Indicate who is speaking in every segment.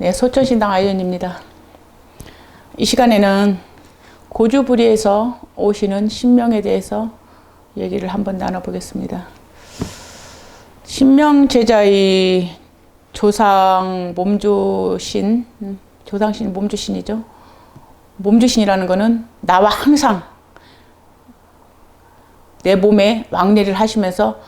Speaker 1: 네, 소천신당 아이언입니다. 이 시간에는 고주부리에서 오시는 신명에 대해서 얘기를 한번 나눠보겠습니다. 신명 제자의 조상 몸주신, 음, 조상신 몸주신이죠. 몸주신이라는 것은 나와 항상 내 몸에 왕래를 하시면서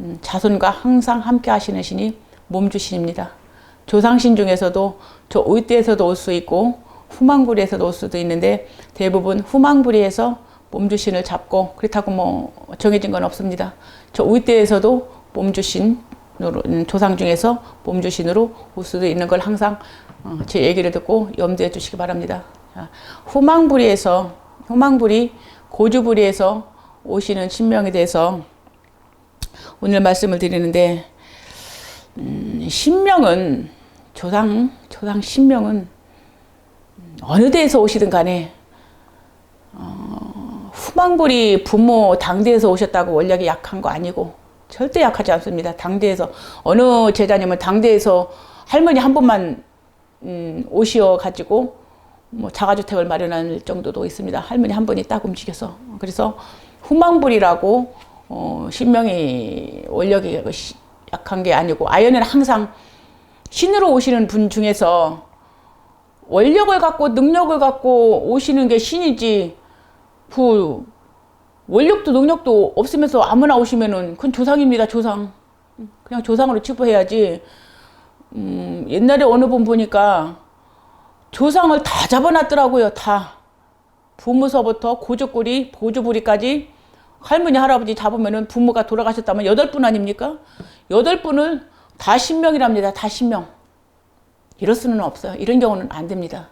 Speaker 1: 음, 자손과 항상 함께 하시는 신이 몸주신입니다. 조상신 중에서도 저 오이대에서도 올 수 있고 후망부리에서도 올 수도 있는데 대부분 후망부리에서 몸주신을 잡고 그렇다고 뭐 정해진 건 없습니다. 저 오이대에서도 몸주신 음, 조상 중에서 몸주신으로 올 수도 있는 걸 항상 어, 제 얘기를 듣고 염두해 주시기 바랍니다. 후망부리에서 후망부리 고주부리에서 오시는 신명에 대해서 오늘 말씀을 드리는데 음, 신명은 조상 조상 신명은 어느 데에서 오시든 간에 어, 후망불이 부모 당대에서 오셨다고 원력이 약한 거 아니고 절대 약하지 않습니다. 당대에서 어느 제자님은 당대에서 할머니 한 분만 음, 오시어 가지고 뭐 자가주택을 마련할 정도도 있습니다. 할머니 한 분이 딱 움직여서 그래서 후망불이라고 어, 신명이 원력이 약한 게 아니고 아연은 항상 신으로 오시는 분 중에서 원력을 갖고 능력을 갖고 오시는 게 신이지 그 원력도 능력도 없으면서 아무나 오시면은 그건 조상입니다 조상. 그냥 조상으로 치부해야지. 음, 옛날에 어느 분 보니까 조상을 다 잡아놨더라고요 다. 부모서부터 고조꼬리 보조부리까지 할머니 할아버지 잡으면은 부모가 돌아가셨다면 여덟 분 아닙니까 여덟 분을 다 신명이랍니다. 다 신명. 이럴 수는 없어요. 이런 경우는 안 됩니다.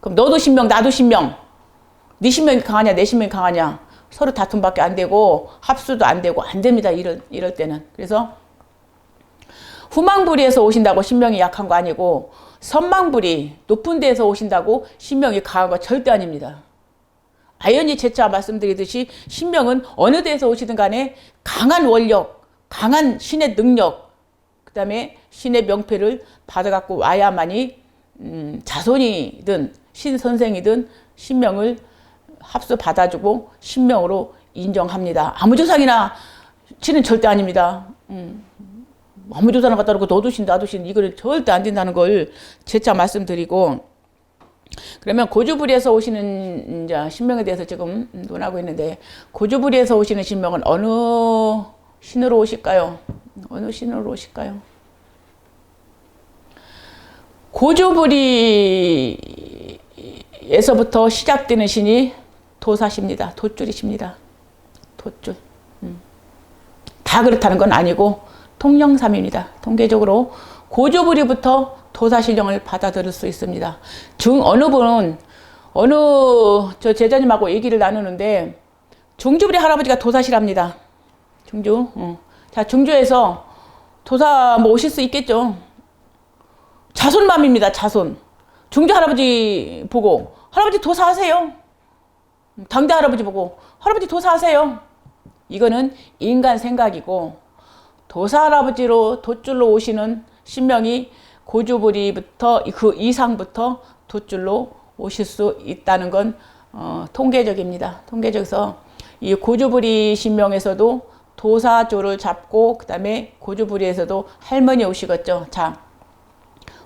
Speaker 1: 그럼 너도 신명, 나도 신명. 네 신명이 강하냐, 내 신명이 강하냐. 서로 다툼밖에 안 되고 합수도 안 되고 안 됩니다. 이럴, 이럴 때는. 그래서 후망부리에서 오신다고 신명이 약한 거 아니고 선망부리 높은 데에서 오신다고 신명이 강한 거 절대 아닙니다. 아연이 재차 말씀드리듯이 신명은 어느 데에서 오시든 간에 강한 원력, 강한 신의 능력, 그 다음에 신의 명패를 받아갖고 와야만이 음, 자손이든 신선생이든 신명을 합수 받아주고 신명으로 인정합니다. 아무 조상이나 신은 절대 아닙니다. 음, 아무 조상을 갖다 놓고 너도 신 나도 신 이거를 절대 안 된다는 걸 재차 말씀드리고 그러면 고주부리에서 오시는 이제 신명에 대해서 지금 논하고 있는데 고주부리에서 오시는 신명은 어느 신으로 오실까요? 어느 신으로 오실까요? 고조부리에서부터 시작되는 신이 도사십니다. 돛줄이십니다. 돛줄. 음. 다 그렇다는 건 아니고 통영삼입니다. 통계적으로 고조부리부터 도사실령을 받아들일 수 있습니다. 중 어느 분은 어느 저 제자님하고 얘기를 나누는데 종주부리 할아버지가 도사시랍니다. 중주. 어. 자, 중주에서 도사 뭐 오실 수 있겠죠. 자손맘입니다, 자손. 중주 할아버지 보고, 할아버지 도사하세요. 당대 할아버지 보고, 할아버지 도사하세요. 이거는 인간 생각이고, 도사 할아버지로 돛줄로 오시는 신명이 고주부리부터 그 이상부터 돛줄로 오실 수 있다는 건 어, 통계적입니다. 통계적에서 이 고주부리 신명에서도 도사조를 잡고 그 다음에 고주부리에서도 할머니 오시겠죠. 자,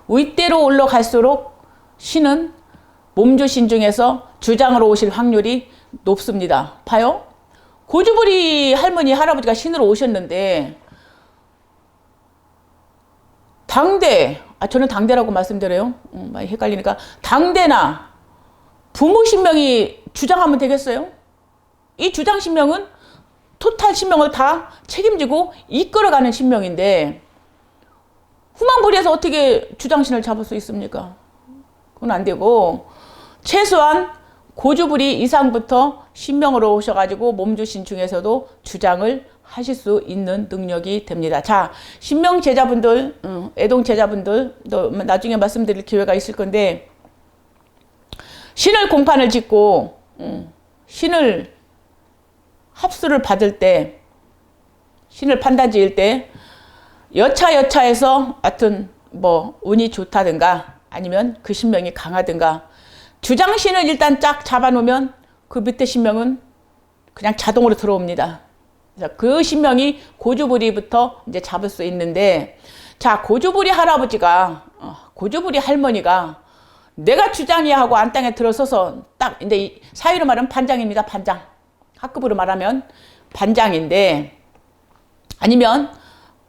Speaker 1: 윗대로 올라갈수록 신은 몸주신 중에서 주장으로 오실 확률이 높습니다. 봐요. 고주부리 할머니 할아버지가 신으로 오셨는데 당대 아 저는 당대라고 말씀드려요. 음, 많이 헷갈리니까 당대나 부모 신명이 주장하면 되겠어요? 이 주장 신명은 토탈 신명을 다 책임지고 이끌어가는 신명인데 후망부리에서 어떻게 주장신을 잡을 수 있습니까? 그건 안 되고 최소한 고주부리 이상부터 신명으로 오셔가지고 몸주신 중에서도 주장을 하실 수 있는 능력이 됩니다. 자, 신명 제자분들, 애동 제자분들, 나중에 말씀드릴 기회가 있을 건데, 신을 공판을 짓고, 신을 합수를 받을 때 신을 판단 지을 때 여차 여차해서 하여튼 뭐 운이 좋다든가 아니면 그 신명이 강하든가 주장신을 일단 쫙 잡아놓으면 그 밑에 신명은 그냥 자동으로 들어옵니다. 그래서 그 신명이 고주부리부터 이제 잡을 수 있는데 자 고주부리 할아버지가 어, 고주부리 할머니가 내가 주장이 하고 안땅에 들어서서 딱 이제 이 사유로 말하면 반장입니다 반장 학급으로 말하면 반장인데 아니면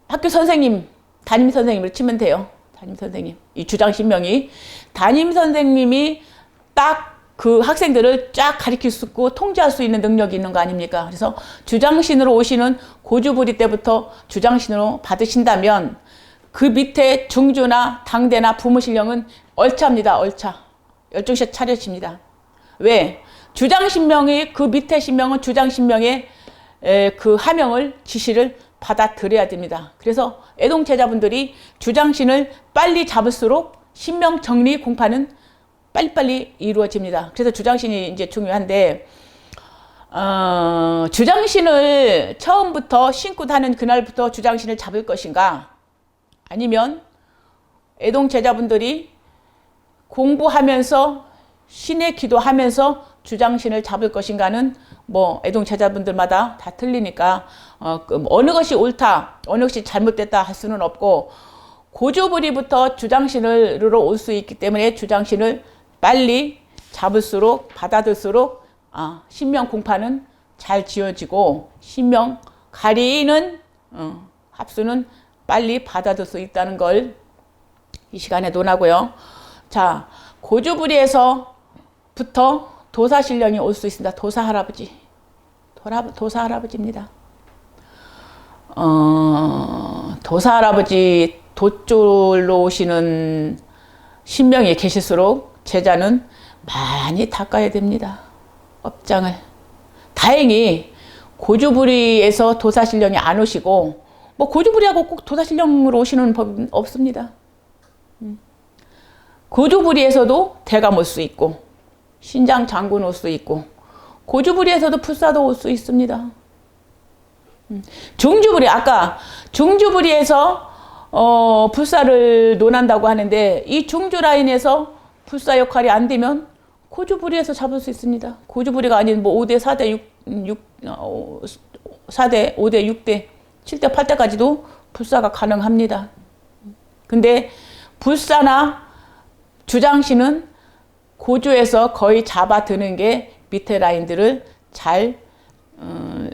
Speaker 1: 학교 선생님 담임 선생님을 치면 돼요 담임 선생님 이 주장 신명이 담임 선생님이 딱 그 학생들을 쫙 가르칠 수 있고 통제할 수 있는 능력이 있는 거 아닙니까? 그래서 주장신으로 오시는 고주부리 때부터 주장신으로 받으신다면 그 밑에 중주나 당대나 부무신령은 얼차입니다. 얼차. 열중시 차려집니다. 왜? 주장 신명이 그 밑에 신명은 주장 신명의 에, 그 하명을 지시를 받아들여야 됩니다. 그래서 애동 제자분들이 주장신을 빨리 잡을수록 신명 정리 공파는 빨리빨리 이루어집니다. 그래서 주장신이 이제 중요한데, 어, 주장신을 처음부터 신고 다는 그날부터 주장신을 잡을 것인가? 아니면 애동 제자분들이 공부하면서 신의 기도하면서 주장신을 잡을 것인가는 뭐 애동 제자분들마다 다 틀리니까 어, 그 어느 것이 옳다, 어느 것이 잘못됐다 할 수는 없고 고조부리부터 주장신으로 올 수 있기 때문에 주장신을 빨리 잡을수록 받아들수록 아, 신명 공파는 잘 지어지고 신명 가리는 어, 합수는 빨리 받아들 수 있다는 걸 이 시간에 논하고요. 자, 고주부리에서부터 도사 신령이 올 수 있습니다. 도사 할아버지. 도라, 도사 할아버지입니다. 어, 도사 할아버지 돛줄로 오시는 신명이 계실수록 제자는 많이 닦아야 됩니다. 업장을. 다행히 고주부리에서 도사신령이 안 오시고 뭐 고주부리하고 꼭 도사신령으로 오시는 법은 없습니다. 고주부리에서도 대감 올수 있고 신장 장군 올수 있고 고주부리에서도 풀사도 올수 있습니다. 중주부리 아까 중주부리에서 어, 불사를 논한다고 하는데 이 중주 라인에서 불사 역할이 안 되면 고주부리에서 잡을 수 있습니다. 고주부리가 아닌 뭐 5대, 4대, 6, 6 어, 4대, 5대, 6대, 7대, 8대까지도 불사가 가능합니다. 근데 불사나 주장신은 고주에서 거의 잡아드는 게 밑에 라인들을 잘 어,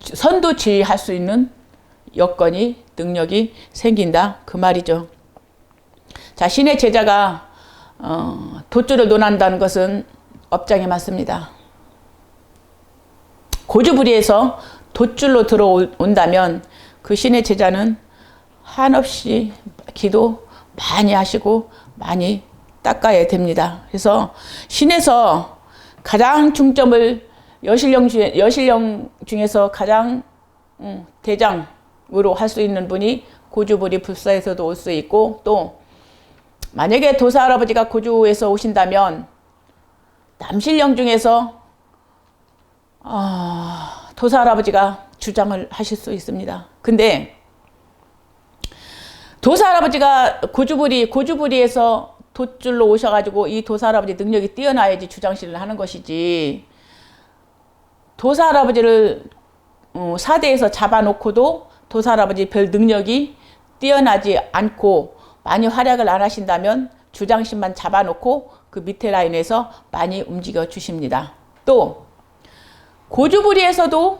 Speaker 1: 선도 지휘할 수 있는 여건이 능력이 생긴다 그 말이죠. 자 신의 제자가 어, 도주를 논한다는 것은 업장에 맞습니다. 고주부리에서 돛줄로 들어온다면 그 신의 제자는 한없이 기도 많이 하시고 많이 닦아야 됩니다. 그래서 신에서 가장 중점을 여실령, 중에, 여실령 중에서 가장 음, 대장으로 할 수 있는 분이 고주부리 불사에서도 올 수 있고 또 만약에 도사 할아버지가 고주에서 오신다면 남실령 중에서 어, 도사 할아버지가 주장을 하실 수 있습니다. 근데 도사 할아버지가 고주부리 고주부리에서 돛줄로 오셔가지고 이 도사 할아버지 능력이 뛰어나야지 주장실을 하는 것이지 도사 할아버지를 어, 사대에서 잡아놓고도 도사 할아버지 별 능력이 뛰어나지 않고 많이 활약을 안 하신다면 주장신만 잡아놓고 그 밑에 라인에서 많이 움직여 주십니다. 또 고주부리에서도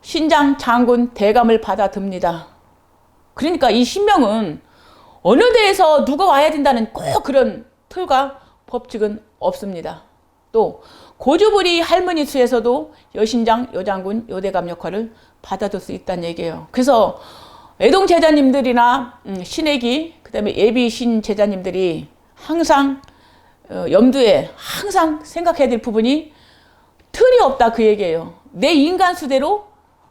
Speaker 1: 신장 장군 대감을 받아듭니다. 그러니까 이 신명은 어느 데에서 누가 와야 된다는 꼭 그런 틀과 법칙은 없습니다. 또 고주부리 할머니 수에서도 여신장, 여장군, 여대감 역할을 받아줄 수 있다는 얘기예요. 그래서 애동 제자님들이나 음, 신애기 그 다음에 예비 신 제자님들이 항상 어, 염두에 항상 생각해야 될 부분이 틀이 없다 그 얘기예요. 내 인간 수대로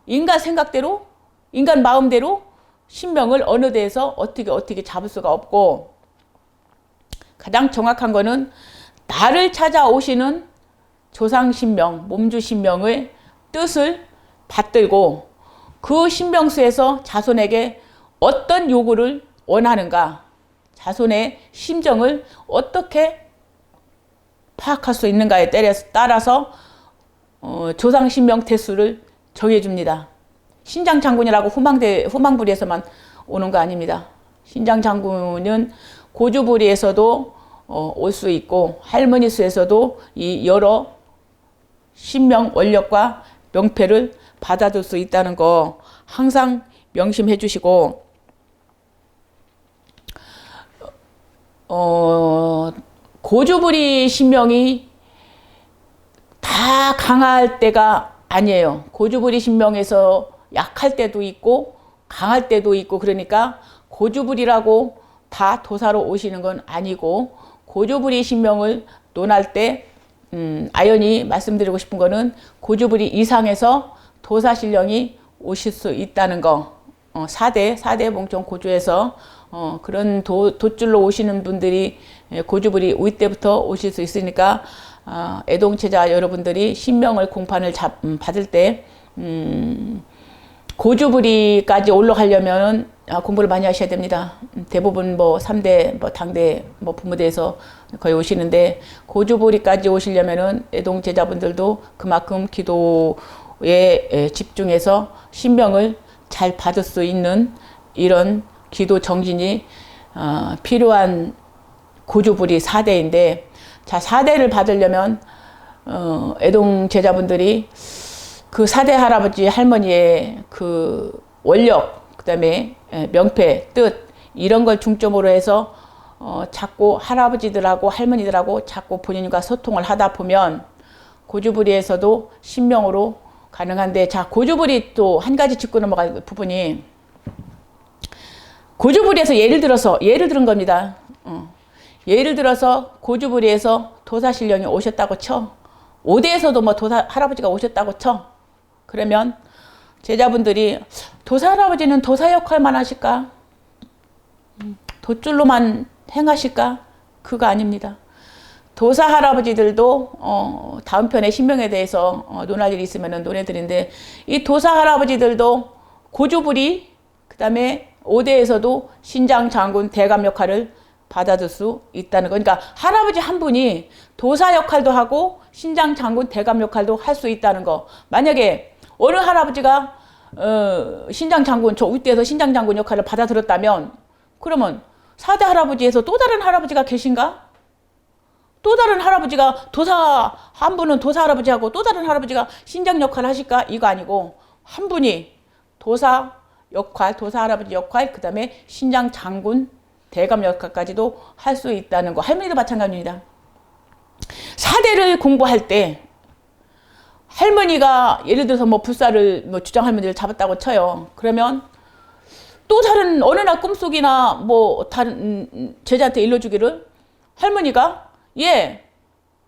Speaker 1: 인간 생각대로 인간 마음대로 신명을 어느 데에서 어떻게 어떻게 잡을 수가 없고 가장 정확한 거는 나를 찾아오시는 조상신명, 몸주신명의 뜻을 받들고 그 신명수에서 자손에게 어떤 요구를 원하는가 자손의 심정을 어떻게 파악할 수 있는가에 따라서 어, 조상 신명 태수를 정해줍니다. 신장 장군이라고 후망대 후망부리에서만 오는 거 아닙니다. 신장 장군은 고주부리에서도 어, 올 수 있고 할머니 수에서도 이 여러 신명 원력과 명패를 받아줄 수 있다는 거 항상 명심해 주시고 어, 고주부리 신명이 다 강할 때가 아니에요. 고주부리 신명에서 약할 때도 있고 강할 때도 있고 그러니까 고주부리라고 다 도사로 오시는 건 아니고 고주부리 신명을 논할 때 음, 아연히 말씀드리고 싶은 거는 고주부리 이상에서 도사 신령이 오실 수 있다는 거. 어, 4대, 4대 봉종 고주에서 어, 그런 도, 돛줄로 오시는 분들이 예, 고주부리 우이 때부터 오실 수 있으니까 어, 애동체자 여러분들이 신명을 공판을 잡, 음, 받을 때 음, 고주부리까지 올라가려면 아, 공부를 많이 하셔야 됩니다. 음, 대부분 뭐 3대, 뭐 당대, 뭐 부무대에서 거의 오시는데 고주부리까지 오시려면은 애동 제자분들도 그만큼 기도에 집중해서 신명을 잘 받을 수 있는 이런 기도 정진이 어, 필요한 고주부리 4대인데 자 4대를 받으려면 어, 애동 제자분들이 그 4대 할아버지 할머니의 그 원력 그 다음에 명패 뜻 이런 걸 중점으로 해서 어, 자꾸 할아버지들하고 할머니들하고 자꾸 본인과 소통을 하다 보면 고주부리에서도 신명으로 가능한데 자 고주부리 또 한 가지 짚고 넘어갈 부분이 고주부리에서 예를 들어서 예를 들은 겁니다. 어. 예를 들어서 고주부리에서 도사신령이 오셨다고 쳐. 오대에서도 뭐 도사 할아버지가 오셨다고 쳐. 그러면 제자분들이 도사 할아버지는 도사 역할만 하실까? 음, 돛줄로만 행하실까? 그거 아닙니다. 도사 할아버지들도 어, 다음 편에 신명에 대해서 어, 논할 일이 있으면 논해드린데 이 도사 할아버지들도 고주부리 그 다음에 오대에서도 신장 장군 대감 역할을 받아줄 수 있다는 거. 그러니까 할아버지 한 분이 도사 역할도 하고 신장 장군 대감 역할도 할 수 있다는 거. 만약에 어느 할아버지가 어, 신장 장군 저 윗대에서 신장 장군 역할을 받아들였다면 그러면 사대 할아버지에서 또 다른 할아버지가 계신가? 또 다른 할아버지가 도사 한 분은 도사 할아버지하고 또 다른 할아버지가 신장 역할을 하실까? 이거 아니고 한 분이 도사 역할, 도사 할아버지 역할, 그 다음에 신장 장군 대감 역할까지도 할 수 있다는 거. 할머니도 마찬가지입니다. 사대를 공부할 때 할머니가 예를 들어서 뭐 불사를 뭐 주장 할머니를 잡았다고 쳐요. 그러면 또 다른 어느 날 꿈속이나 뭐 다른 음, 제자한테 일러주기를 할머니가 예,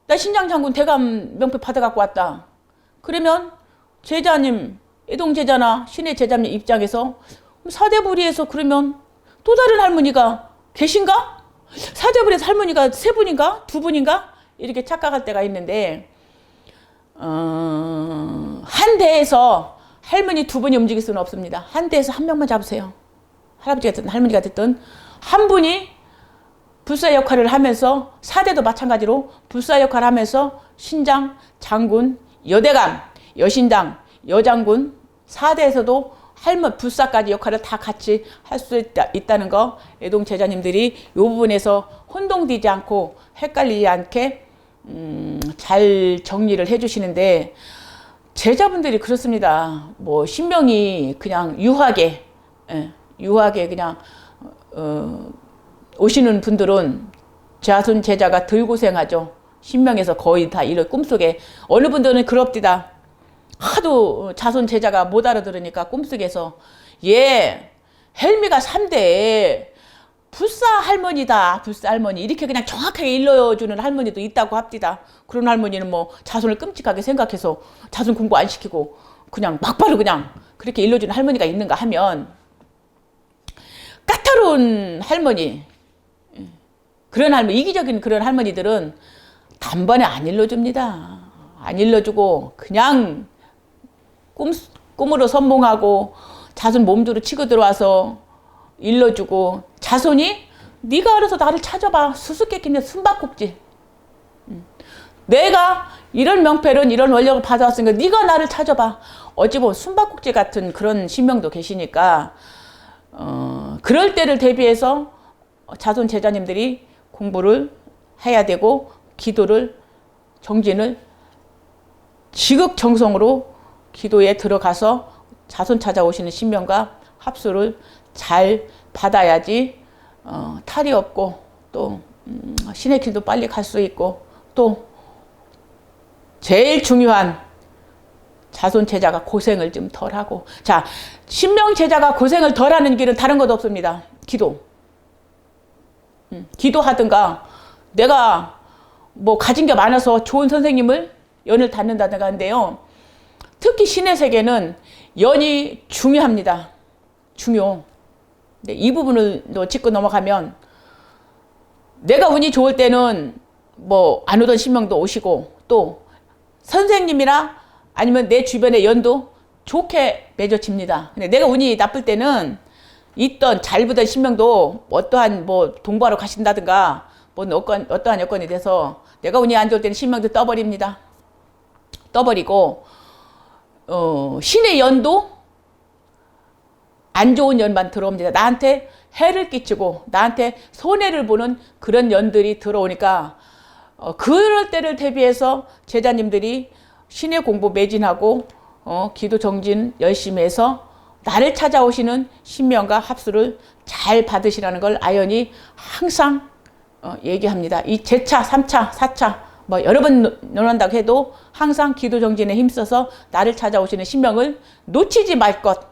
Speaker 1: 나 신장 장군 대감 명패 받아갖고 왔다. 그러면 제자님, 애동 제자나 신의 제자님 입장에서 사대부리에서 그러면 또 다른 할머니가 계신가? 사대부리에서 할머니가 세 분인가? 두 분인가? 이렇게 착각할 때가 있는데 어, 한 대에서 할머니 두 분이 움직일 수는 없습니다. 한 대에서 한 명만 잡으세요. 할아버지가 됐든 할머니가 됐든 한 분이 불사 역할을 하면서 사대도 마찬가지로 불사 역할을 하면서 신장, 장군, 여대감, 여신장, 여장군 사대에서도 할머 불사까지 역할을 다 같이 할수 있다, 있다 는 거 애동 제자님들이 이 부분에서 혼동되지 않고 헷갈리지 않게 음, 잘 정리를 해주시는데 제자분들이 그렇습니다. 뭐 신명이 그냥 유하게 예, 유하게 그냥 어, 오시는 분들은 자손 제자가 덜 고생하죠. 신명에서 거의 다 이런 꿈속에 어느 분들은 그럽디다. 하도 자손 제자가 못 알아들으니까 꿈속에서 예 헬미가 3대 불사 할머니다 불사 할머니. 이렇게 그냥 정확하게 일러주는 할머니도 있다고 합디다. 그런 할머니는 뭐 자손을 끔찍하게 생각해서 자손 공부 안 시키고 그냥 막바로 그냥 그렇게 일러주는 할머니가 있는가 하면 까다로운 할머니 그런 할머니 이기적인 그런 할머니들은 단번에 안 일러줍니다. 안 일러주고 그냥 꿈, 꿈으로 선몽하고 자손 몸두로 치고 들어와서 일러주고 자손이 네가 알아서 나를 찾아봐. 수수께끼네 숨바꼭질. 음. 내가 이런 명패를 이런 원력을 받아왔으니까 네가 나를 찾아봐. 어찌 보면 숨바꼭질 같은 그런 신명도 계시니까 어, 그럴 때를 대비해서 자손 제자님들이 공부를 해야 되고 기도를 정진을 지극정성으로 기도에 들어가서 자손 찾아오시는 신명과 합수를 잘 받아야지 어, 탈이 없고 또 음, 신의 길도 빨리 갈 수 있고 또 제일 중요한 자손 제자가 고생을 좀 덜하고. 자 신명 제자가 고생을 덜하는 길은 다른 것 없습니다. 기도. 음, 기도하든가 내가 뭐 가진 게 많아서 좋은 선생님을 연을 닫는다든가 하는데요. 특히 신의 세계는 연이 중요합니다. 중요 네, 이 부분을 너 짚고 넘어가면 내가 운이 좋을 때는 뭐 안 오던 신명도 오시고 또 선생님이나 아니면 내 주변의 연도 좋게 맺어집니다. 근데 내가 운이 나쁠 때는 있던 잘 보던 신명도 어떠한 뭐 동부하러 가신다든가 뭐 어떤 어떠한 여건이 돼서 내가 운이 안 좋을 때는 신명도 떠버립니다. 떠버리고 어, 신의 연도 안 좋은 연만 들어옵니다. 나한테 해를 끼치고 나한테 손해를 보는 그런 연들이 들어오니까 어, 그럴 때를 대비해서 제자님들이 신의 공부 매진하고 어, 기도 정진 열심히 해서 나를 찾아오시는 신명과 합수를 잘 받으시라는 걸 아연이 항상 어, 얘기합니다. 이 제차, 삼차, 사차 뭐 여러 번 논한다고 해도 항상 기도 정진에 힘써서 나를 찾아오시는 신명을 놓치지 말 것.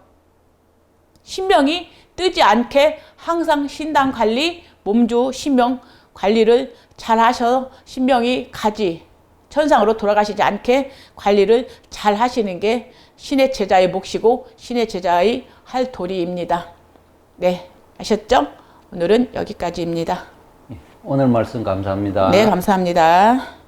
Speaker 1: 신명이 뜨지 않게 항상 신당 관리, 몸주 신명 관리를 잘 하셔 신명이 가지 천상으로 돌아가시지 않게 관리를 잘 하시는 게 신의 제자의 몫이고 신의 제자의 할 도리입니다. 네, 아셨죠? 오늘은 여기까지입니다.
Speaker 2: 오늘 말씀 감사합니다.
Speaker 1: 네, 감사합니다.